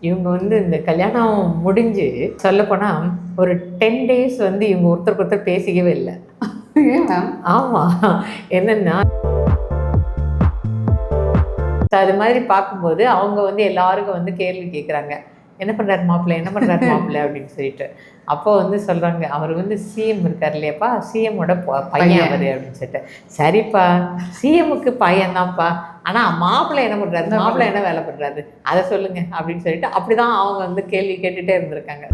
இவங்க வந்து இந்த கல்யாணம் முடிஞ்சு சொல்லப்போனால் ஒரு டென் டேஸ் வந்து இவங்க ஒருத்தருக்கு ஒருத்தர் பேசிக்கவே இல்லை. ஆமாம் என்னன்னா அது மாதிரி பார்க்கும்போது அவங்க வந்து எல்லாருக்கும் வந்து கேள்வி கேட்குறாங்க என்ன பண்ணுறாரு மாப்பிள்ளை? என்ன பண்ணுறாரு மாப்பிள்ளை? அப்படின்னு சொல்லிட்டு. அப்போ வந்து சொல்கிறாங்க அவர் வந்து சிஎம் இருக்கார் இல்லையாப்பா? சிஎம்மோட பையன். அவர் அப்படின்னு சொல்லிட்டு. சரிப்பா. சிஎம்முக்கு பையன் தான்ப்பா ஆனால் மாப்பிள்ளை என்ன பண்ணுறாரு மாப்பிள்ளை என்ன வேலை பண்ணுறாரு அதை சொல்லுங்க அப்படின்னு சொல்லிட்டு அப்படி தான் அவங்க வந்து கேள்வி கேட்டுகிட்டே இருந்திருக்காங்க.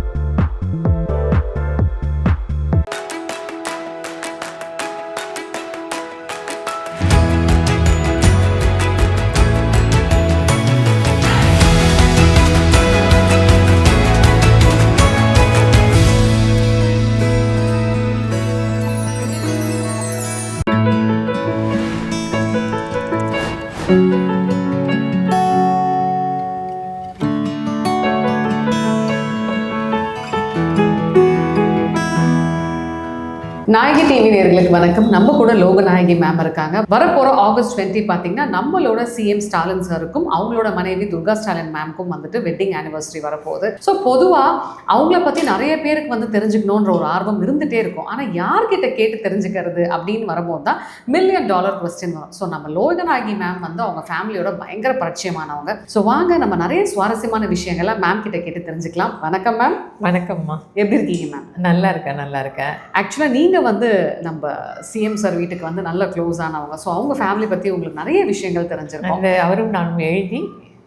வணக்கம். நம்ம கூட லோகநாயகி மேம் இருக்காங்க. வரப்போற ஆகஸ்ட் டுவெண்ட்டி பார்த்தீங்கன்னா நம்மளோட சிஎம் ஸ்டாலின் சாருக்கும் அவங்களோட மனைவி துர்கா ஸ்டாலின் மேம்க்கும் வந்துட்டு வெட்டிங் ஆனிவர்சரி வரப்போகுது. ஸோ பொதுவாக அவங்கள பற்றி நிறைய பேருக்கு வந்து தெரிஞ்சுக்கணுன்ற ஒரு ஆர்வம் இருந்துகிட்டே இருக்கும். ஆனால் யார்கிட்ட கேட்டு தெரிஞ்சுக்கிறது அப்படின்னு வரும்போது தான் மில்லியன் டாலர் கொஸ்டின் வரும். ஸோ நம்ம லோகநாயகி மேம் வந்து அவங்க ஃபேமிலியோட பயங்கர பரிச்சயமானவங்க. ஸோ வாங்க நம்ம நிறைய சுவாரஸ்யமான விஷயங்களை மேம் கிட்ட கேட்டு தெரிஞ்சுக்கலாம். வணக்கம் மேம் வணக்கம்மா. எப்படி இருக்கீங்க மேம் நல்லா இருக்கேன் நல்லா இருக்கேன். ஆக்சுவலாக நீங்கள் வந்து நம்ம சிஎம் சார் வீட்டுக்கு வந்து நல்ல க்ளோஸ் ஆனவங்க. ஸோ அவங்க ஃபேமிலி பற்றி உங்களுக்கு நிறைய விஷயங்கள் தெரிஞ்சிருக்கும். அவரும் நானும் எழுதி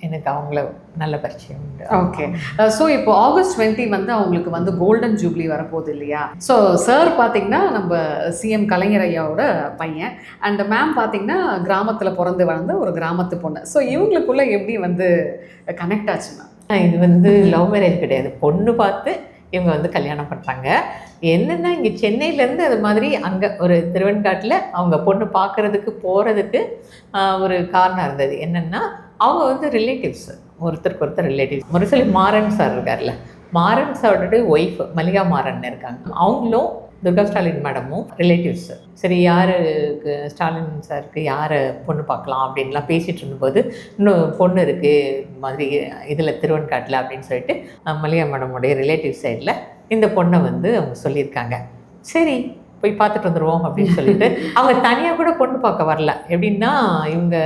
எனக்கு அவங்கள நல்ல பரிச்சயம் உண்டு. ஓகே ஸோ இப்போ ஆகஸ்ட் டுவெண்ட்டி வந்து அவங்களுக்கு வந்து கோல்டன் ஜூப்ளி வரப்போகுது இல்லையா? ஸோ சார் பார்த்தீங்கன்னா நம்ம சிஎம் கலைஞர் ஐயாவோட பையன். அண்ட் மேம் பார்த்தீங்கன்னா கிராமத்தில் பிறந்து வளர்ந்த ஒரு கிராமத்து பொண்ணு. ஸோ இவங்களுக்குள்ள எப்படி வந்து கனெக்ட் ஆச்சு மேம் ஆனா, இது வந்து லவ் மேரேஜ் கிடையாது. பொண்ணு பார்த்து இவங்க வந்து கல்யாணம் பண்ணுறாங்க என்னென்னா இங்கே சென்னையிலேருந்து அது மாதிரி அங்கே ஒரு திருவெண்காட்டில் அவங்க பொண்ணு பார்க்குறதுக்கு போகிறதுக்கு ஒரு காரணம் இருந்தது. என்னென்னா அவங்க வந்து ரிலேட்டிவ்ஸ் ஒருத்தருக்கு ஒருத்தர் ரிலேட்டிவ்ஸ் முரசொலி மாறன் சார் இருக்கார்ல. மாறன் சாரோட ஒய்ஃப் மல்லிகா மாறன் இருக்காங்க. அவங்களும் துர்கா ஸ்டாலின் மேடமும் ரிலேட்டிவ்ஸ் சரி யாருக்கு ஸ்டாலின் சாருக்கு யாரை பொண்ணு பார்க்கலாம் அப்படின்லாம் பேசிகிட்டு இருந்தபோது இன்னும் பொண்ணு இருக்குது மாதிரி இதில் திருவெண்காட்டில் அப்படின்னு சொல்லிட்டு அஹ், மல்லிகா மேடமுடைய ரிலேட்டிவ் சைடில் இந்த பொண்ணை வந்து அவங்க சொல்லியிருக்காங்க. சரி போய் பார்த்துட்டு வந்துடுவோம் அப்படின்னு சொல்லிட்டு அவங்க தனியாக கூட பொண்ணு பார்க்க வரல. எப்படின்னா இவங்க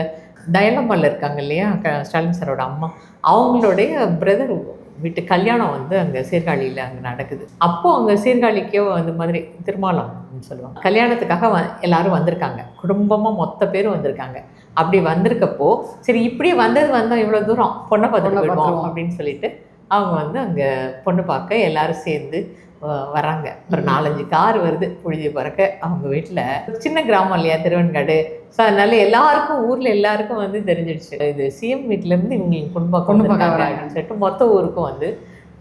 தயலம்மாவில் இருக்காங்க இல்லையா க- ஸ்டாலின் சாரோட அம்மா. அவங்களுடைய பிரதர் வீட்டு கல்யாணம் வந்து அங்கே சீர்காழியில் அங்கே நடக்குது. அப்போது அங்கே சீர்காழிக்கோ அந்த மாதிரி திருமாலம் சொல்லுவாங்க. கல்யாணத்துக்காக வ எல்லாரும் வந்திருக்காங்க. குடும்பமாக மொத்த பேரும் வந்திருக்காங்க. அப்படி வந்திருக்கப்போ சரி இப்படி வந்தது வந்தோம் இவ்வளோ தூரம் பொண்ணை பார்த்து. அப்படின்னு சொல்லிட்டு அவங்க வந்து அங்கே பொண்ணு பார்க்க எல்லாரும் சேர்ந்து வராங்க. ஒரு நாலஞ்சு கார் வருது புழுதி பறக்க. அவங்க வீட்டில் சின்ன கிராமம் இல்லையா திருவெண்காடு. ஸோ அதனால எல்லாருக்கும் ஊரில் எல்லாருக்கும் வந்து தெரிஞ்சிடுச்சு. இது சிஎம் வீட்டிலேருந்து பொண்ணு பார்க்க பொண்ணு பார்க்க. அப்படின்னு சொல்லிட்டு மொத்த ஊருக்கும் வந்து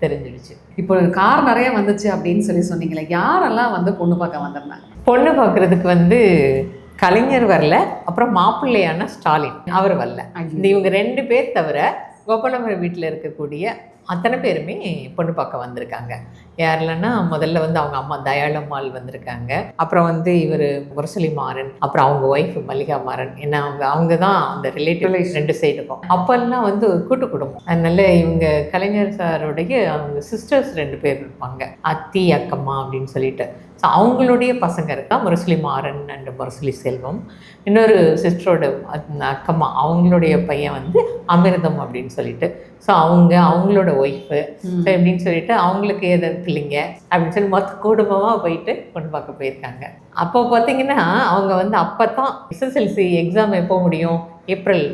தெரிஞ்சிடுச்சு. இப்போ கார் நிறைய வந்துச்சு அப்படின்னு சொல்லி சொன்னீங்களே யாரெல்லாம் வந்து பொண்ணு பார்க்க வந்திருந்தாங்க? பொண்ணு பார்க்குறதுக்கு வந்து கலைஞர் வரல அப்புறம் மாப்பிள்ளையான ஸ்டாலின். அவர் வரல. இந்த இவங்க ரெண்டு பேர் தவிர கோபாலபுரம் வீட்டில் இருக்கக்கூடிய அத்தனை பேருமே பொண்ணு பார்க்க வந்திருக்காங்க. யாரெல்லாம்னா முதல்ல வந்து அவங்க அம்மா தயாளம்மாள் வந்திருக்காங்க. அப்புறம் வந்து இவர் முரசொலி மாறன் அப்புறம் அவங்க ஒய்ஃப் மல்லிகா மாறன். ஏன்னா அவங்க அவங்க தான் அந்த ரிலேட்டிவ் ரெண்டு சைடுக்கும் அப்போல்லாம் வந்து கூட்டு குடும்பம். அதனால இவங்க கலைஞர் சாருடைய அவங்க சிஸ்டர்ஸ் ரெண்டு பேர் இருப்பாங்க. அத்தி அக்கம்மா அப்படின்னு சொல்லிட்டு. ஸோ அவங்களுடைய பசங்க இருக்கா? முரசொலி மாறன் அண்ட் முரசொலி செல்வம் இன்னொரு சிஸ்டரோட அக்கம்மா அவங்களுடைய பையன் வந்து அமிர்தம் அப்படின்னு சொல்லிட்டு. ஸோ அவங்க அவங்களோட ஒய்ஃபு ஸோ எப்படின்னு சொல்லிட்டு அவங்களுக்கு எதை பிள்ளைங்க அப்படின்னு சொல்லி மொத்த குடும்பமாக போயிட்டு பொண்ணு பார்க்க போயிருக்காங்க. அப்போ பார்த்தீங்கன்னா அவங்க வந்து அப்போ தான் எஸ்எஸ்எல்சி எக்ஸாம் எப்போ முடியும்? April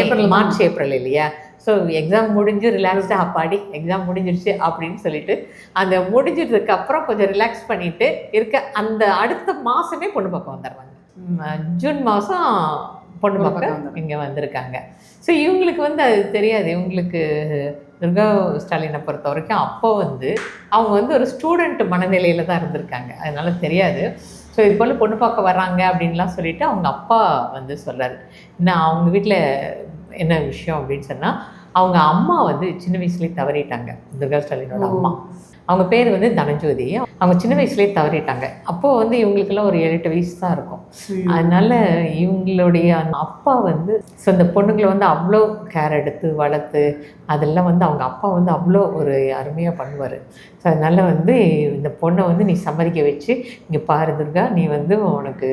April. மார்ச் ஏப்ரல் இல்லையா? ஸோ எக்ஸாம் முடிஞ்சு ரிலாக்ஸ்டாக அப்பாடி எக்ஸாம் முடிஞ்சிருச்சு அப்படின்னு சொல்லிட்டு அந்த முடிஞ்சதுக்கு அப்புறம் கொஞ்சம் ரிலாக்ஸ் பண்ணிட்டு இருக்க அந்த அடுத்த மாதமே பொண்ணு பார்க்க வந்துடுறாங்க. ஜூன் மாதம் பொண்ணு வந்துடுறாங்க. இங்கே வந்திருக்காங்க. ஸோ இவங்களுக்கு வந்து அது தெரியாது. இவங்களுக்கு துர்கா ஸ்டாலினை பொறுத்த வரைக்கும் அப்போ வந்து அவங்க வந்து ஒரு ஸ்டூடெண்ட் மனநிலையில் தான் இருந்திருக்காங்க. அதனால தெரியாது. ஸோ இது போல் பொண்ணு பார்க்க வர்றாங்க அப்படின்லாம் சொல்லிட்டு அவங்க அப்பா வந்து சொல்கிறாரு என்ன அவங்க வீட்டில் என்ன விஷயம் அப்படின்னு சொன்னால் அவங்க அம்மா வந்து சின்ன வயசுலேயே தவறிட்டாங்க துர்கா ஸ்டாலினோட. அம்மா அவங்க பேர் வந்து தனஜோதி. அவங்க சின்ன வயசுலேயே தவறிட்டாங்க. அப்போது வந்து இவங்களுக்கெல்லாம் ஒரு ஏழு எட்டு வயசு தான் இருக்கும். அதனால இவங்களுடைய அப்பா வந்து ஸோ இந்த பொண்ணுங்களை வந்து அவ்வளோ கேர் எடுத்து வளர்த்து அதெல்லாம் வந்து அவங்க அப்பா வந்து அவ்வளோ ஒரு அருமையாக பண்ணுவார். ஸோ அதனால வந்து இந்த பொண்ணை வந்து நீ சம்மதிக்க வச்சு இங்கே பாரு துர்கா நீ வந்து உனக்கு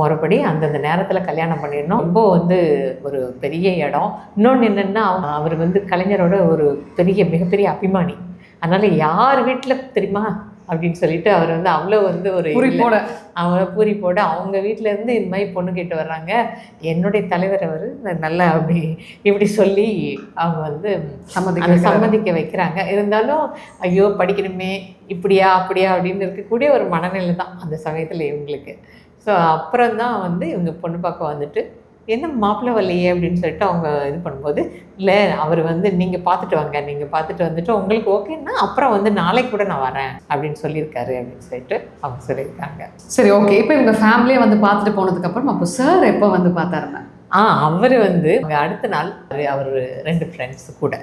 முறைப்படி அந்தந்த நேரத்தில் கல்யாணம் பண்ணிடணும். ரொம்ப வந்து ஒரு பெரிய இடம். இன்னொன்று என்னென்னா அவர் வந்து கலைஞரோட ஒரு பெரிய மிகப்பெரிய அபிமானி. அதனால யார் வீட்டில் தெரியுமா? அப்படின்னு சொல்லிட்டு அவர் வந்து அவ்வளோ வந்து ஒரு குறிப்போட அவங்க போட. அவங்க வீட்ல இருந்து இந்த மாதிரி பொண்ணு கேட்டு வர்றாங்க. என்னுடைய தலைவர் அவர் நல்லா அப்படி இப்படி சொல்லி அவங்க வந்து சம்மதிக்க சம்மதிக்க வைக்கிறாங்க. இருந்தாலும் ஐயோ படிக்கணுமே இப்படியா அப்படியா அப்படின்னு இருக்கக்கூடிய ஒரு மனநிலை தான் அந்த சமயத்தில் இவங்களுக்கு. ஸோ அப்புறம் தான் வந்து இவங்க பொண்ணு பார்க்க வந்துட்டு என்ன மாப்பிள்ளை வரலையே அப்படின்னு சொல்லிட்டு அவங்க இது பண்ணும்போது இல்லை அவர் வந்து நீங்கள் பார்த்துட்டு வாங்க நீங்கள் பார்த்துட்டு வந்துட்டு உங்களுக்கு ஓகேன்னா அப்புறம் வந்து நாளைக்கு கூட நான் வரேன் அப்படின்னு சொல்லியிருக்காரு அப்படின்னு சொல்லிட்டு அவங்க சொல்லியிருக்காங்க. சரி ஓகே. இப்போ இவங்க ஃபேமிலியை வந்து பார்த்துட்டு போனதுக்கப்புறம் அப்போ சார் எப்போ வந்து பார்த்தாருன்னா ஆ அவர் வந்து அடுத்த நாள் அவர் ரெண்டு ஃப்ரெண்ட்ஸ் கூட.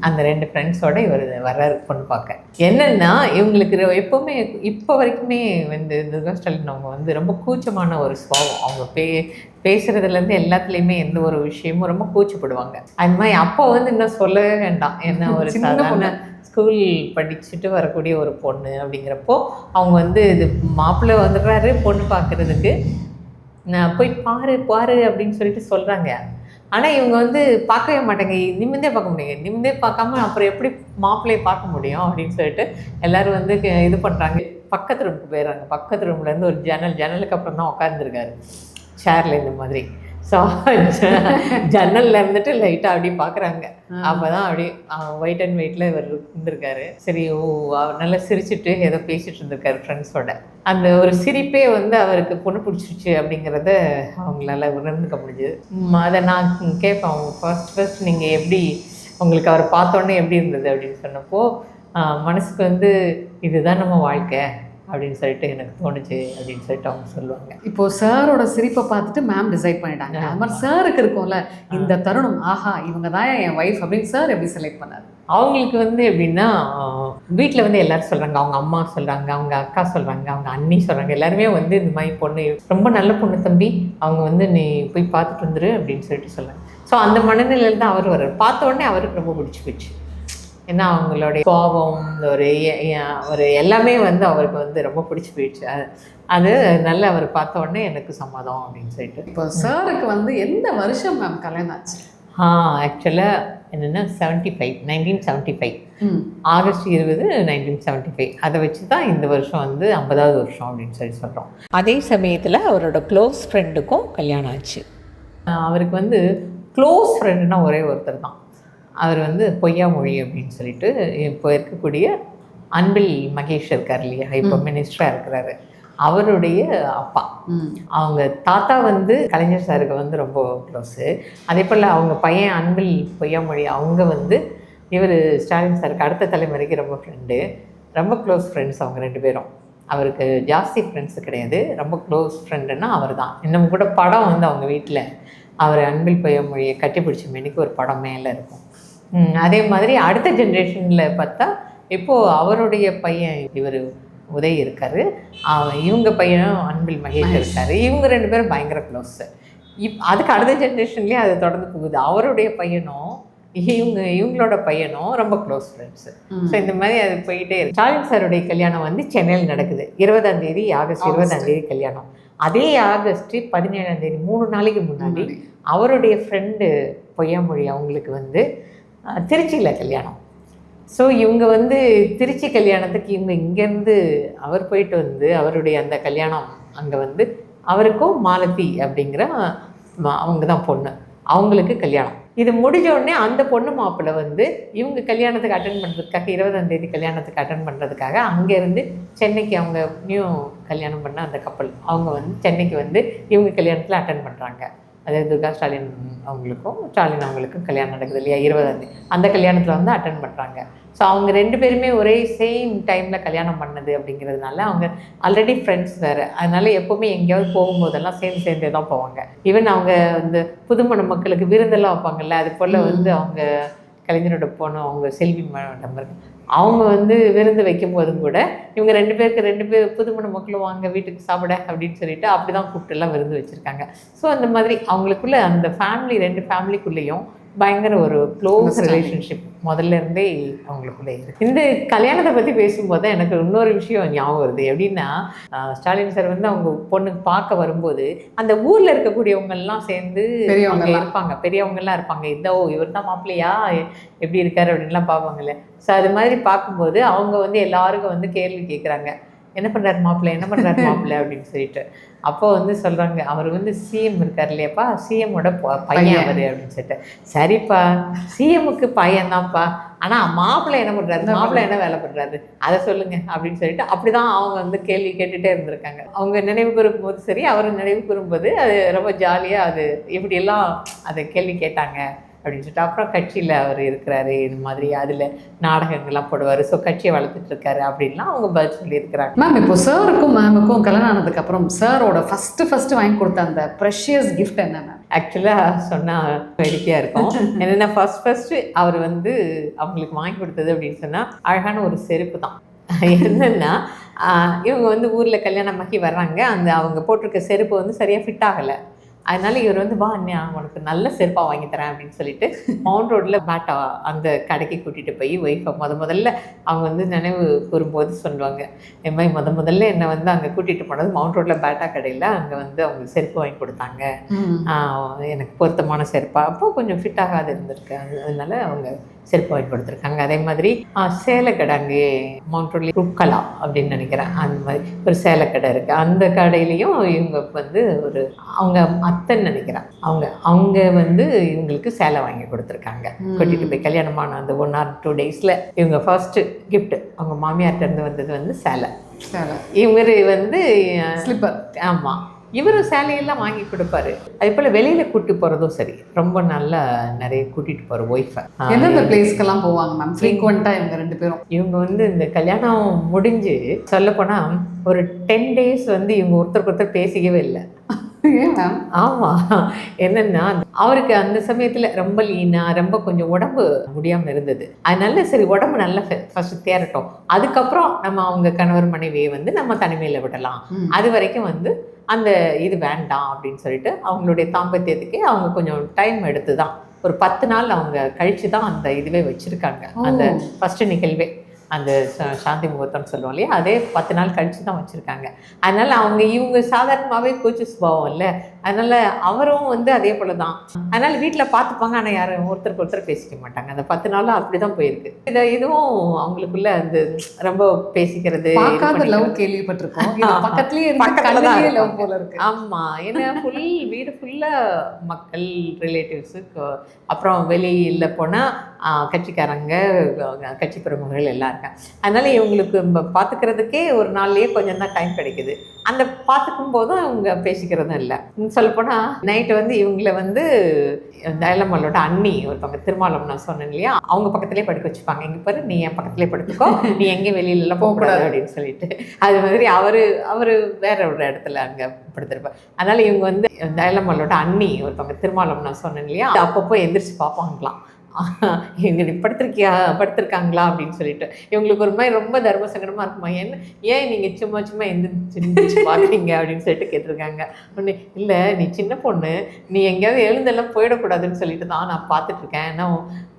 அந்த ரெண்டு ஃப்ரெண்ட்ஸோட இவர் வர்றாரு பொண்ணு பார்க்க. என்னன்னா இவங்களுக்கு எப்பவுமே இப்போ வரைக்குமே வந்து துர்கா ஸ்டாலின் அவங்க வந்து ரொம்ப கூச்சமான ஒரு சுபாவம். அவங்க பே பேசுறதுலேருந்து எல்லாத்துலேயுமே எந்த ஒரு விஷயமும் ரொம்ப கூச்சப்படுவாங்க. அது மாதிரி அப்போ வந்து இன்னும் சொல்லவே வேண்டாம். என்ன ஒரு சாதாரண. ஸ்கூல் படிச்சுட்டு வரக்கூடிய ஒரு பொண்ணு அப்படிங்கிறப்போ அவங்க வந்து இது மாப்பிள்ளை வந்துடுறாரு பொண்ணு பார்க்கறதுக்கு. நான் போய் பாரு பாரு அப்படின்னு சொல்லிட்டு சொல்கிறாங்க ஆனால் இவங்க வந்து பார்க்கவே மாட்டாங்க. நிமிந்தே பார்க்க முடியுங்க நிமிந்தே பார்க்காம அப்புறம் எப்படி மாப்பிள்ளையை பார்க்க முடியும் அப்படின்னு சொல்லிட்டு எல்லோரும் வந்து இது பண்ணுறாங்க பக்கத்து ரூமுக்கு போயிடுறாங்க. பக்கத்து ரூம்லேருந்து ஒரு ஜன்னல் ஜன்னலுக்கு அப்புறம் தான் உட்காந்துருக்காரு சேரில் இந்த மாதிரி. ஸோ ஜன்னலில் இருந்துட்டு லைட்டாக அப்படி பார்க்குறாங்க அப்போ தான் அப்படியே ஒயிட் அண்ட் ஒயிட்டில் இவர் இருந்திருக்காரு. சரி ஓ அவர் நல்லா சிரிச்சிட்டு ஏதோ பேசிட்டு இருந்திருக்காரு ஃப்ரெண்ட்ஸோட அந்த ஒரு சிரிப்பே வந்து அவருக்கு பொண்ணு பிடிச்சிருச்சு அப்படிங்கிறத அவங்களால உணர்ந்துக்க முடிஞ்சுது. அதை நான் கேட்பேன் அவங்க ஃபர்ஸ்ட் ஃபர்ஸ்ட் நீங்கள் எப்படி உங்களுக்கு அவர் பார்த்தோன்னே எப்படி இருந்தது அப்படின்னு சொன்னப்போ மனசுக்கு வந்து இதுதான் நம்ம வாழ்க்கை. அப்படின்னு சொல்லிட்டு எனக்கு தோணுச்சு அப்படின்னு சொல்லிட்டு அவங்க சொல்லுவாங்க. இப்போ சாரோட சிரிப்பை பார்த்துட்டு மேம் டிசைட் பண்ணிட்டாங்க. அது மாதிரி சாருக்கு இருக்கும்ல இந்த தருணம் ஆஹா இவங்க தான் என் ஒய்ஃப் அப்படின்னு சார் எப்படி செலக்ட் பண்ணாரு? அவங்களுக்கு வந்து எப்படின்னா வீட்டில் வந்து எல்லாரும் சொல்கிறாங்க அவங்க அம்மா சொல்கிறாங்க அவங்க அக்கா சொல்கிறாங்க அவங்க அண்ணி சொல்கிறாங்க எல்லாருமே வந்து இந்த மாதிரி பொண்ணு ரொம்ப நல்ல பொண்ணு தம்பி அவங்க வந்து நீ போய் பார்த்துட்டு வந்துரு அப்படின்னு சொல்லிட்டு சொல்கிறாங்க ஸோ அந்த மனநிலையில் தான் அவர் வர்றார். பார்த்த உடனே அவருக்கு ரொம்ப பிடிச்சி போச்சு. ஏன்னா அவங்களுடைய கோபம் ஒரு ஒரு எல்லாமே வந்து அவருக்கு வந்து ரொம்ப பிடிச்சி போயிடுச்சு. அது அது நல்ல அவர் பார்த்த உடனே எனக்கு சம்மதம் அப்படின்னு சொல்லிட்டு. இப்போ சாருக்கு வந்து எந்த வருஷம் மேம் கல்யாணம் ஆச்சு? ஆ ஆக்சுவலாக என்னென்னா seventy five nineteen seventy five August இருபது நைன்டீன் செவன்ட்டி ஃபைவ் அதை வச்சு தான் இந்த வருஷம் வந்து ஐம்பதாவது வருஷம் அப்படின்னு சொல்லி சொல்கிறோம் அதே சமயத்தில் அவரோட க்ளோஸ் ஃப்ரெண்டுக்கும் கல்யாணம் ஆச்சு. அவருக்கு வந்து க்ளோஸ் ஃப்ரெண்டுனா ஒரே ஒருத்தர் தான். அவர் வந்து பொய்யாமொழி அப்படின்னு சொல்லிட்டு இப்போ இருக்கக்கூடிய அன்பில் மகேஷ் இருக்கார் இல்லையா? இப்போ மினிஸ்டராக இருக்கிறாரு. அவருடைய அப்பா. அவங்க தாத்தா வந்து கலைஞர் சாருக்கு வந்து ரொம்ப க்ளோஸு அதே போல் அவங்க பையன் அன்பில் பொய்யாமொழி அவங்க வந்து இவர் ஸ்டாலின் சாருக்கு அடுத்த தலைமுறைக்கு ரொம்ப ஃப்ரெண்டு ரொம்ப க்ளோஸ் ஃப்ரெண்ட்ஸ் அவங்க ரெண்டு பேரும். அவருக்கு ஜாஸ்தி ஃப்ரெண்ட்ஸு கிடையாது. ரொம்ப க்ளோஸ் ஃப்ரெண்டுன்னா அவர் தான் இன்னும் கூட படம் வந்து அவங்க வீட்டில் அவர் அன்பில் பொய்யாமொழியை கட்டிப்பிடிச்ச மேனிக்கு ஒரு படம் மேலே இருக்கும். அதே மாதிரி அடுத்த ஜென்ரேஷனில் பார்த்தா இப்போது அவருடைய பையன் இவர் உதய் இருக்காரு. இவங்க பையனும் அன்பில் மகேஷ் இருக்காரு. இவங்க ரெண்டு பேரும் பயங்கர க்ளோஸ் இப் அதுக்கு அடுத்த ஜென்ரேஷன்லேயே அது தொடர்ந்து போகுது. அவருடைய பையனும் இவங்க இவங்களோட பையனும் ரொம்ப க்ளோஸ் ஃப்ரெண்ட்ஸு. ஸோ இந்த மாதிரி அது போயிட்டே இருக்கு. ஸ்டாலின் சாருடைய கல்யாணம் வந்து சென்னையில் நடக்குது. இருபதாம் தேதி ஆகஸ்ட் இருபதாம் தேதி கல்யாணம். அதே ஆகஸ்ட் பதினேழாம் தேதி மூணு நாளைக்கு முன்னாடி அவருடைய ஃப்ரெண்டு பொய்யாமொழி அவங்களுக்கு வந்து திருச்சியில் கல்யாணம். ஸோ இவங்க வந்து திருச்சி கல்யாணத்துக்கு இவங்க இங்கேருந்து அவர் போயிட்டு வந்து அவருடைய அந்த கல்யாணம் அங்கே வந்து அவருக்கும் மாலதி அப்படிங்கிற அவங்க தான் பொண்ணு. அவங்களுக்கு கல்யாணம். இது முடிஞ்ச உடனே அந்த பொண்ணு மாப்பிள்ளை வந்து இவங்க கல்யாணத்துக்கு அட்டன் பண்ணுறதுக்காக இருபதாம் தேதி கல்யாணத்துக்கு அட்டன் பண்ணுறதுக்காக அங்கேருந்து சென்னைக்கு அவங்க நியூ கல்யாணம் பண்ண அந்த கப்பல் அவங்க வந்து சென்னைக்கு வந்து இவங்க கல்யாணத்தில் அட்டன் பண்ணுறாங்க அதாவது துர்கா ஸ்டாலின் அவங்களுக்கும் ஸ்டாலின் அவங்களுக்கும் கல்யாணம் நடக்குது இல்லையா? இருபதாம் தேதி. அந்த கல்யாணத்தில் வந்து அட்டன் பண்ணுறாங்க ஸோ அவங்க ரெண்டு பேருமே ஒரே சேம் டைமில் கல்யாணம் பண்ணது அப்படிங்கிறதுனால அவங்க ஆல்ரெடி ஃப்ரெண்ட்ஸ் வேறு. அதனால எப்போவுமே எங்கேயாவது போகும்போதெல்லாம் சேர்ந்து சேர்ந்தே தான் போவாங்க. ஈவன் அவங்க இந்த புதுமண மக்களுக்கு விருந்தெல்லாம் வைப்பாங்கல்ல? அது போல் வந்து அவங்க கலைஞரோட பொண்ணு அவங்க செல்வி மேடம் இருக்கு. அவங்க வந்து விருந்து வைக்கும் போதும் கூட இவங்க ரெண்டு பேருக்கு ரெண்டு பேர் புதுமண மக்களும் வாங்க வீட்டுக்கு சாப்பிட அப்படின்னு சொல்லிட்டு அப்படி தான் கூப்பிட்டுலாம் விருந்து வச்சுருக்காங்க. ஸோ அந்த மாதிரி அவங்களுக்குள்ள அந்த ஃபேமிலி ரெண்டு ஃபேமிலிக்குள்ளேயும் பயங்கர ஒரு க்ளோஸ். ரிலேஷன்ஷிப் முதல்ல இருந்தே அவங்களுக்குள்ளே இருக்கு. இந்த கல்யாணத்தை பற்றி பேசும்போது தான் எனக்கு இன்னொரு விஷயம் ஞாபகம் வருது. எப்படின்னா ஸ்டாலின் சார் வந்து அவங்க பொண்ணுக்கு பார்க்க வரும்போது அந்த ஊர்ல இருக்கக்கூடியவங்க எல்லாம் சேர்ந்து பெரியவங்க. இருப்பாங்க. பெரியவங்க எல்லாம் இருப்பாங்க. இதோ இவர் தான் மாப்பிள்ளையா? எப்படி இருக்காரு? அப்படின்லாம் பார்ப்பாங்கல்ல. ஸோ அது மாதிரி பார்க்கும்போது அவங்க வந்து எல்லாருக்கும் வந்து கேள்வி கேட்குறாங்க என்ன பண்றாரு மாப்பிள்ளை என்ன பண்றாரு மாப்பிள்ளை அப்படின்னு சொல்லிட்டு. அப்போ வந்து சொல்றாங்க அவர் வந்து சிஎம் இருக்கார் இல்லையாப்பா? சிஎம்மோட பையன். அவர் அப்படின்னு சொல்லிட்டு. சரிப்பா சிஎம்முக்கு பையன் தான்ப்பா ஆனா மாப்பிள்ளை என்ன பண்றாரு? என்ன மாப்பிள்ளை என்ன வேலை பண்றாரு? அதை சொல்லுங்க அப்படின்னு சொல்லிட்டு அப்படிதான் அவங்க வந்து கேள்வி கேட்டுட்டே இருந்திருக்காங்க. அவங்க நினைவு கூறும்போது சரி அவர் நினைவு கூறும்போது அது ரொம்ப ஜாலியா அது இப்படியெல்லாம் அதை கேள்வி கேட்டாங்க. அப்படின்னு சொல்லிட்டு அப்புறம் கட்சியில் அவர் இருக்கிறாரு இது மாதிரி அதில் நாடகங்கள்லாம் போடுவார். ஸோ கட்சியை வளர்த்துட்டு இருக்காரு அப்படின்லாம் அவங்க பதில் சொல்லியிருக்கிறாங்க. மேம் இப்போ சாருக்கும் மேமுக்கும் கல்யாணம் ஆனதுக்கு அப்புறம் சாரோட ஃபர்ஸ்ட் ஃபர்ஸ்ட் வாங்கி கொடுத்த அந்த ப்ரெஷியஸ் கிஃப்ட் என்ன மேம் ஆக்சுவலாக சொன்னால் வேடிக்கையாக இருக்கும். என்னென்னா ஃபர்ஸ்ட் ஃபர்ஸ்ட்டு அவர் வந்து அவங்களுக்கு வாங்கி கொடுத்தது அப்படின்னு சொன்னால் அழகான ஒரு செருப்பு தான். என்னென்னா இவங்க வந்து ஊரில் கல்யாணமாகி வர்றாங்க. அந்த அவங்க போட்டிருக்க செருப்பு வந்து சரியாக ஃபிட் ஆகலை. அதனால இவர் வந்து வா அண்ணா உனக்கு நல்ல செருப்பாக வாங்கி தரேன் அப்படின்னு சொல்லிட்டு மவுண்ட் ரோட்டில் பேட்டா அந்த கடைக்கு கூட்டிகிட்டு போய் ஒய்ஃபை முத முதல்ல அவங்க வந்து நினைவு கூறும்போது சொல்லுவாங்க. என் மாதிரி முத முதல்ல என்னை வந்து அங்கே கூட்டிகிட்டு போனது மவுண்ட் ரோட்டில் பேட்டா கடையில் அங்கே வந்து அவங்க செருப்பு வாங்கி கொடுத்தாங்க. ஆஹ் எனக்கு பொருத்தமான செருப்பா. அப்போ கொஞ்சம் ஃபிட் ஆகாது இருந்திருக்கு. அது- அதனால அவங்க கொடுத்துருக்காங்க அதே மாதிரி சேலைக்கடை அங்கே மவுண்ட் ரோட்லி ருக்கலா அப்படின்னு நினைக்கிறேன். அந்த மாதிரி ஒரு சேலைக்கடை இருக்கு. அந்த கடையிலையும் இவங்க வந்து ஒரு அவங்க அத்தைன்னு நினைக்கிறேன். அவங்க அவங்க வந்து இவங்களுக்கு சேலை வாங்கி கொடுத்துருக்காங்க. கூட்டிட்டு போய் கல்யாணமான அந்த ஒன் ஆர் டூ டேஸில் இவங்க ஃபர்ஸ்ட் gift அவங்க மாமியார்ட்ட இருந்து வந்தது வந்து சேலை. இவர் வந்து ஸ்லிப்பர் ஆமாம் இவரும் சேலையெல்லாம் வாங்கி கொடுப்பாரு. அதே போல் வெளியில் கூட்டி போகிறதும் சரி. ரொம்ப நல்லா நிறைய கூட்டிகிட்டு போகிற ஒய்ஃபை எந்தெந்த பிளேஸ்க்கெல்லாம் போவாங்க மேம் ஃப்ரீக்வெண்ட்டாக இவங்க ரெண்டு பேரும்? இவங்க வந்து இந்த கல்யாணம் முடிஞ்சு சொல்லப்போனால் ஒரு டென் டேஸ் வந்து இவங்க ஒருத்தருக்கு ஒருத்தர் பேசிக்கவே இல்லை. ஆமாம் என்னன்னா அவருக்கு அந்த சமயத்தில் ரொம்ப லீனாக ரொம்ப கொஞ்சம் உடம்பு முடியாமல் இருந்தது. அதனால சரி உடம்பு நல்லா ஃபஸ்ட்டு தேரட்டும் அதுக்கப்புறம் நம்ம அவங்க கணவர் மனைவியை வந்து நம்ம தனிமையில் விடலாம். அது வரைக்கும் வந்து அந்த இது வேண்டாம் அப்படின்னு சொல்லிட்டு அவங்களுடைய தாம்பத்தியத்துக்கு அவங்க கொஞ்சம் டைம் எடுத்து தான் ஒரு பத்து நாள் அவங்க கழிச்சு தான் அந்த இதுவே வச்சுருக்காங்க. அந்த. ஃபஸ்ட்டு நிகழ்வே. அந்த சாந்தி முகூர்த்தம்னு சொல்லுவோம் இல்லையா? அதே பத்து நாள் கழிச்சு தான் வச்சுருக்காங்க. அதனால அவங்க இவங்க சாதாரணமாகவே கூச்சு சுபாவம் இல்லை. அதனால அவரும் வந்து அதே போல தான் அதனால வீட்டில் பார்த்துப்பாங்க ஆனால் யாரும் ஒருத்தருக்கு ஒருத்தர் பேசிக்க மாட்டாங்க. அந்த பத்து நாளும் அப்படி தான் போயிருக்கு. இதை இதுவும் அவங்களுக்குள்ள அந்த ரொம்ப பேசிக்கிறது. லவ் கேள்விப்பட்டிருக்கோம். பக்கத்துலயே பக்கத்துல லவ். போல இருக்கு. ஆமா. ஏன்னா ஃபுல் வீடு ஃபுல்லா மக்கள் ரிலேட்டிவ்ஸு அப்புறம் வெளியில் போனால் கட்சிக்காரங்க கட்சி பிரமுகர்கள் எல்லாம் இருக்காங்க அதனால இவங்களுக்கு பார்த்துக்கிறதுக்கே ஒரு நாள்லயே கொஞ்சம் தான் டைம் கிடைக்குது. அந்த பார்த்துக்கும் போதும் இவங்க பேசிக்கிறதும் இல்லை. சொல்லப்போனால் நைட்டு வந்து இவங்கள வந்து தைலமல்லோட அண்ணி ஒருத்தவங்க திருமாலம் நான் சொன்னேன் இல்லையா? அவங்க பக்கத்துலேயே படுக்க வச்சுப்பாங்க. இங்கே பாரு நீ என் பக்கத்துலேயே படுத்துக்கோ நீ எங்கேயும் வெளியிலலாம் போகக்கூடாது. அப்படின்னு சொல்லிட்டு. அது மாதிரி அவரு அவரு வேற ஒரு இடத்துல அங்கே படுத்திருப்பார். அதனால இவங்க வந்து தைலமல்லோட அண்ணி ஒருத்தவங்க திருமாலம் நான் சொன்னேன் இல்லையா? அப்பப்போ எந்திரிச்சு பார்ப்பாங்களாம். இவங்க நீ படுத்திருக்கியா படுத்திருக்காங்களா அப்படின்னு சொல்லிட்டு. இவங்களுக்கு ஒரு மாதிரி ரொம்ப தர்ம சங்கடமா இருக்குமா? என்ன ஏன் நீங்க சும்மா சும்மா எந்திரிச்சு பார்க்குறீங்க அப்படின்னு சொல்லிட்டு கேட்டிருக்காங்க. உடனே இல்லை நீ சின்ன பொண்ணு நீ எங்கேயாவது எழுந்தெல்லாம் போயிடக்கூடாதுன்னு சொல்லிட்டு தான் நான் பார்த்துட்டு இருக்கேன் ஏன்னா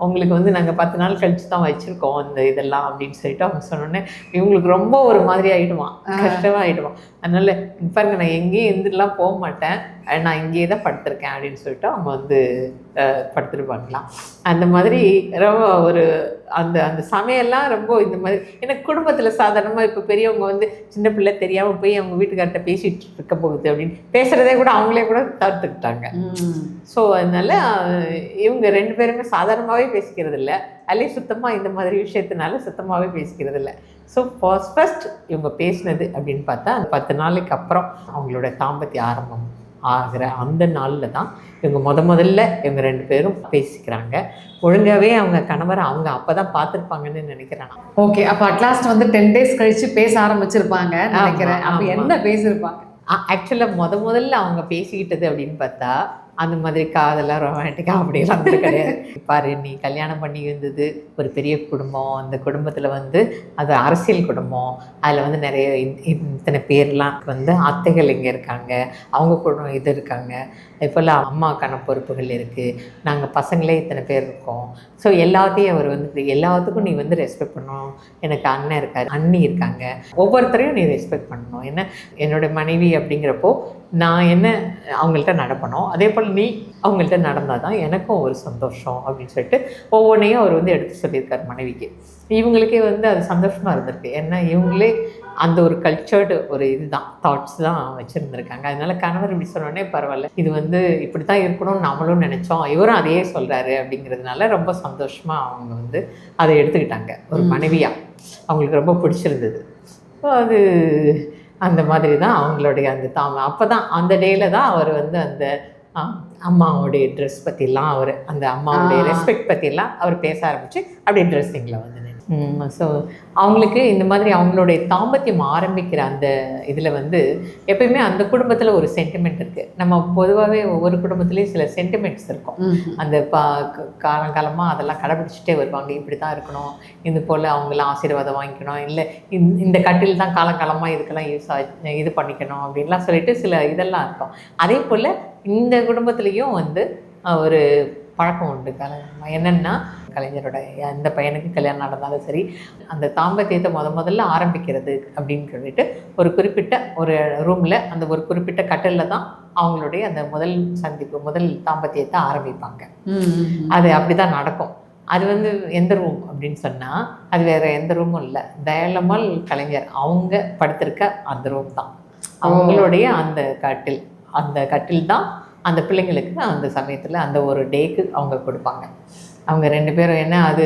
உங்களுக்கு வந்து நாங்கள் பத்து நாள் கழிச்சு தான் வச்சுருக்கோம் இந்த இதெல்லாம் அப்படின்னு சொல்லிட்டு அவங்க சொன்னோன்னே இவங்களுக்கு ரொம்ப ஒரு மாதிரி ஆயிடுவான் கஷ்டமாக ஆயிடுவான். அதனால பாருங்க நான் எங்கேயும் எந்திரலாம் போக மாட்டேன். நான் இங்கேயே தான் படுத்திருக்கேன் அப்படின்னு சொல்லிட்டு அவங்க வந்து படுத்துருப்பாங்களாம். அந்த மாதிரி ரொம்ப ஒரு அந்த அந்த சமையல்லாம் ரொம்ப இந்த மாதிரி எனக்கு குடும்பத்தில் சாதாரணமாக இப்போ பெரியவங்க வந்து சின்ன பிள்ளை தெரியாமல் போய் அவங்க வீட்டுக்கார்ட்ட பேசிட்டு இருக்க போகுது அப்படின்னு பேசுகிறதே கூட அவங்களே கூட தவிர்த்துக்கிட்டாங்க. ஸோ அதனால இவங்க ரெண்டு பேருமே சாதாரணமாகவே பேசிக்கிறது இல்லை அதுலேயும் சுத்தமாக இந்த மாதிரி விஷயத்தினால சுத்தமாகவே பேசிக்கிறது இல்லை ஸோ ஃபர்ஸ்ட் ஃபர்ஸ்ட் இவங்க பேசினது அப்படின்னு பார்த்தா அந்த பத்து நாளைக்கு அப்புறம் அவங்களோட தாம்பத்திய ஆரம்பம். ஆகிற அந்த நாளில் தான் இவங்க முத முதல்ல இவங்க ரெண்டு பேரும் பேசிக்கிறாங்க ஒழுங்காகவே அவங்க கணவரை அவங்க அப்போ தான் பார்த்துருப்பாங்கன்னு நினைக்கிறேன் நான். ஓகே அப்ப அட்லாஸ்ட் வந்து டென் டேஸ் கழிச்சு பேச ஆரம்பிச்சிருப்பாங்க நினைக்கிறேன் அப்ப. என்ன பேசியிருப்பாங்க ஆக்சுவலாக முத முதல்ல அவங்க பேசிக்கிட்டது அப்படின்னு பார்த்தா அந்த மாதிரி காதெல்லாம் ரொமான்டிக்காக அப்படியெல்லாம் வந்து கிடையாது. பாரு நீ கல்யாணம் பண்ணி இருந்தது ஒரு பெரிய குடும்பம். அந்த குடும்பத்தில் வந்து அது அரசியல் குடும்பம். அதில் வந்து நிறைய இத்தனை பேர்லாம் வந்து அத்தைகள் இங்கே இருக்காங்க. அவங்க குடும்பம் இது இருக்காங்க. இப்போல்லாம் அம்மாக்கான பொறுப்புகள் இருக்குது நாங்கள் பசங்களே இத்தனை பேர் இருக்கோம். ஸோ எல்லாத்தையும் அவர் வந்து எல்லாத்துக்கும் நீ வந்து ரெஸ்பெக்ட் பண்ணணும். எனக்கு அண்ணன் இருக்காரு அண்ணி இருக்காங்க. ஒவ்வொருத்தரையும் நீ ரெஸ்பெக்ட் பண்ணணும். என்ன? என்னோட மனைவி அப்படிங்கிறப்போ நான் என்ன அவங்கள்ட்ட நடப்பணும் அதே போல் நீ அவங்கள்ட்ட நடந்தால் தான் எனக்கும் ஒரு சந்தோஷம் அப்படின்னு சொல்லிட்டு ஒவ்வொன்றையும் அவர் வந்து எடுத்து சொல்லியிருக்காரு மனைவிக்கு. இவங்களுக்கே வந்து அது சந்தோஷமாக இருந்திருக்கு. ஏன்னா இவங்களே அந்த ஒரு கல்ச்சர்டு ஒரு இதுதான் தாட்ஸ் தான் வச்சுருந்துருக்காங்க. அதனால கணவர் இப்படி சொன்னோடனே பரவாயில்ல. இது வந்து இப்படி தான் இருக்கணும்னு நம்மளும் நினச்சோம். இவரும் அதையே சொல்கிறாரு அப்படிங்கிறதுனால ரொம்ப சந்தோஷமாக அவங்க வந்து அதை எடுத்துக்கிட்டாங்க. ஒரு. மனைவியாக அவங்களுக்கு ரொம்ப பிடிச்சிருந்தது. ஸோ அது அந்த மாதிரி தான் அவங்களுடைய அந்த தாம அப்போ தான் அந்த டேயில் தான் அவர் வந்து அந்த அம்மாவுடைய ட்ரெஸ் பற்றிலாம் அவர் அந்த அம்மாவுடைய. ரெஸ்பெக்ட் பற்றிலாம் அவர் பேச ஆரம்பிச்சு அப்படியே ட்ரெஸ்ஸிங்கில் வந்து ஸோ அவங்களுக்கு இந்த மாதிரி அவங்களுடைய தாம்பத்தியம் ஆரம்பிக்கிற அந்த இதில் வந்து எப்பயுமே அந்த குடும்பத்தில் ஒரு சென்டிமெண்ட் இருக்குது நம்ம பொதுவாகவே ஒவ்வொரு குடும்பத்துலேயும் சில சென்டிமெண்ட்ஸ் இருக்கும். அந்த பா காலங்காலமாக அதெல்லாம் கடைபிடிச்சிட்டே வருவாங்க. இப்படி தான் இருக்கணும். இது போல் அவங்களாம் ஆசீர்வாதம் வாங்கிக்கணும். இல்லை இந்த கட்டில் தான் காலங்காலமாக இதுக்கெல்லாம் யூஸ் ஆ இது பண்ணிக்கணும் அப்படின்லாம் சொல்லிட்டு சில இதெல்லாம் இருக்கும். அதே போல் இந்த குடும்பத்துலேயும் வந்து ஒரு பழக்கம் உண்டு. கல்யாணம் என்னென்னா கலைஞரோட எந்த பையனுக்கு கல்யாணம் நடந்தாலும் சரி அந்த தாம்பத்தியத்தை முத முதல்ல ஆரம்பிக்கிறது அப்படின்னு சொல்லிட்டு ஒரு குறிப்பிட்ட ஒரு ரூமில் அந்த ஒரு குறிப்பிட்ட கட்டிலில் தான் அவங்களுடைய அந்த முதல் சந்திப்பு முதல் தாம்பத்தியத்தை ஆரம்பிப்பாங்க. அது அப்படி தான் நடக்கும். அது வந்து எந்த ரூம் அப்படின்னு சொன்னால் அது வேற எந்த ரூமும் இல்லை. தயாளம்மாள் கலைஞர் அவங்க படுத்திருக்க அந்த ரூம் தான். அவங்களுடைய அந்த கட்டில் அந்த கட்டில் தான் அந்த பிள்ளைங்களுக்கு அந்த சமயத்தில் அந்த ஒரு டேக்கு அவங்க கொடுப்பாங்க. அவங்க ரெண்டு பேரும் என்ன அது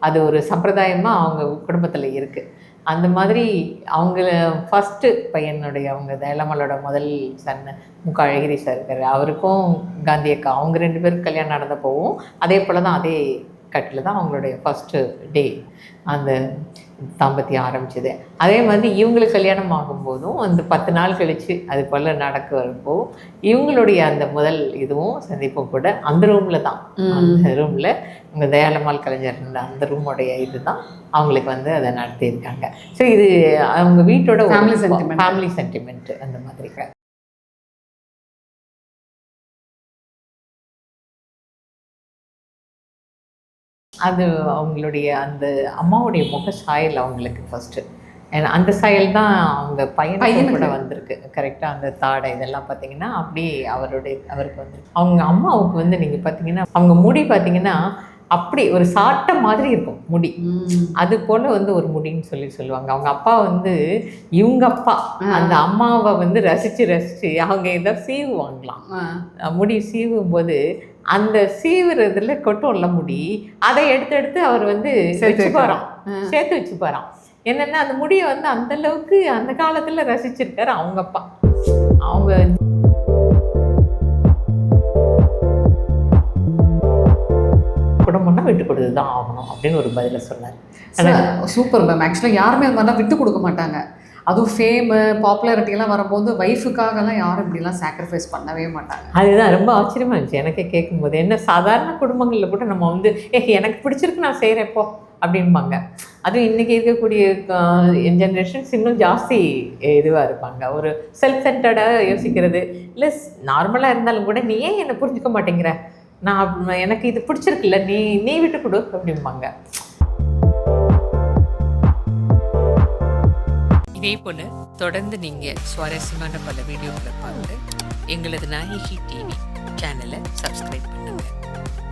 அது ஒரு சம்பிரதாயமாக அவங்க குடும்பத்தில் இருக்குது அந்த மாதிரி அவங்கள ஃபஸ்ட்டு பையனுடைய அவங்க தயலமலோட முதல் சன் முக அழகிரி சார் இருக்கார். அவருக்கும் காந்தி அக்கா அவங்க ரெண்டு பேரும் கல்யாணம் நடந்தப்போவும் அதே போல் தான் அதே கட்டில் தான் அவங்களுடைய ஃபஸ்ட்டு டே அந்த தாம்பத்தியம் ஆரம்பிச்சது அதே மாதிரி இவங்களுக்கு கல்யாணம் ஆகும்போதும் அந்த பத்து நாள் கழித்து அது போல் நடக்க வரும்போ இவங்களுடைய அந்த முதல் இதுவும் சந்திப்பும் கூட அந்த ரூமில் தான். அந்த ரூமில் உங்கள் தயாளம்மாள் கலைஞர் இருந்த அந்த ரூமோடைய இது தான் அவங்களுக்கு வந்து அதை நடத்தியிருக்காங்க ஸோ இது அவங்க வீட்டோட sentiment. ஃபேமிலி சென்டிமெண்ட் அந்த மாதிரி அது அவங்களுடைய அந்த அம்மாவுடைய முக சாயல் அவங்களுக்கு ஃபர்ஸ்ட் ஏன்னா அந்த சாயல் தான் அவங்க பையனுக்கு. கூட வந்திருக்கு. கரெக்டாக அந்த தாடை இதெல்லாம் பார்த்தீங்கன்னா அப்படியே அவருடைய அவருக்கு வந்து அவங்க அம்மாவுக்கு வந்து நீங்கள் பார்த்தீங்கன்னா அவங்க முடி பார்த்தீங்கன்னா அப்படி ஒரு சாட்டை மாதிரி இருக்கும் முடி. அது போல வந்து ஒரு முடின்னு சொல்லி சொல்லுவாங்க. அவங்க அப்பா வந்து இவங்க அப்பா. அந்த அம்மாவை வந்து ரசிச்சு ரசிச்சு அவங்க ஏதோ சீவுவாங்களாம். முடி சீவும் போது அந்த சீவுறதுல கொட்டும்ல முடி அதை எடுத்து எடுத்து அவர் வந்து சேர்த்து வச்சுப்பாராம். சேர்த்து வச்சுப்பாராம் என்னன்னா அந்த முடியை வந்து அந்த அளவுக்கு அந்த காலத்துல ரசிச்சிருக்காரு அவங்க அப்பா. அவங்க குடும்பம்னா விட்டு கொடுத்து தான் ஆகணும் அப்படின்னு ஒரு பதில சொன்னார். Super ma'am. ஆக்சுவலாக யாருமே அந்த மாதிரிலாம் விட்டு கொடுக்க மாட்டாங்க. அதுவும் ஃபேமு பாப்புலாரிட்டிலாம் வரும்போது ஒய்ஃபுக்காகலாம் யாரும் இப்படிலாம் சாக்ரிஃபைஸ் பண்ணவே மாட்டாங்க. அதுதான் ரொம்ப ஆச்சரியமா இருந்துச்சு. எனக்கே கேட்கும்போது என்ன சாதாரண குடும்பங்களில் கூட நம்ம வந்து ஏ எனக்கு பிடிச்சிருக்கு நான் செய்கிறேப்போ அப்படிம்பாங்க. அதுவும் இன்றைக்கி இருக்கக்கூடிய ஜென்ரேஷன்ஸ் இன்னும் ஜாஸ்தி இதுவாக இருப்பாங்க. ஒரு செல்ஃப் சென்டர்டாக யோசிக்கிறது. இல்லை நார்மலாக இருந்தாலும் கூட நீ ஏன் என்னை புரிஞ்சுக்க மாட்டேங்கிற? நான் எனக்கு இது பிடிச்சிருக்குல்ல நீ நீ விட்டு கொடு அப்படிம்பாங்க. இதே போல் தொடர்ந்து நீங்கள் சுவாரஸ்யமான பல வீடியோக்களை பார்த்து எங்களது நாயகி டிவி சேனலை சப்ஸ்கிரைப் பண்ணுங்கள்